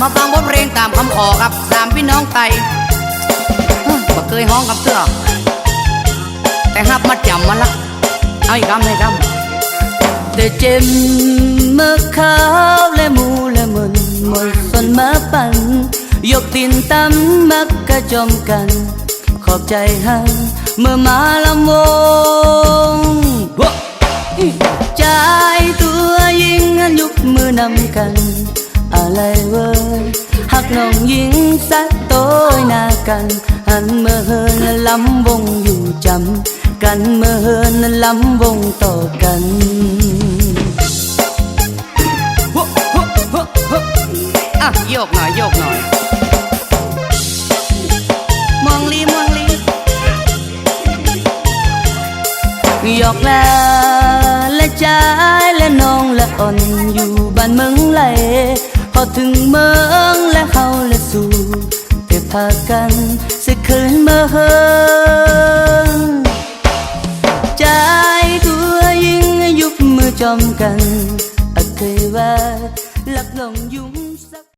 มาฟังบทเพลงตามคำขอครับสามพี่น้องไทยเอ้อบ่เคยห้องกับเสื้อแต่ฮับมาจำมาละเอาอีกคำให้คำแต่เจมเมื่อขาวและหมูและมนหมดสนมาปั่นยกตินตำมักกระจอมกัน ขอบใจให้เมื่อมาลำวงใจตัวยิงยุกมือนำกัน ở lời vơi. Hạt nồng duyên sát tối na cần anh mơ hơn lắm vùng dù chậm cành mơ hơn lắm vùng tổ cần. à, dột nổi dột nổi mong ly mong ly. Dột là là trái là non là ồn dù bạn mừng lại อกันอะโยกหน่อยโยกหน่อยมองลีมองลีหยอกลาและใจและน้องและอ่อนอยู่บ้านเมืองไหลพอถึงเมืองและเฮาและสู่เต่พากันสิคืนเมื่อเฮินใจตัวยิงยุบมือจอมกันอะเคยว่าหลักหลงยุ่ง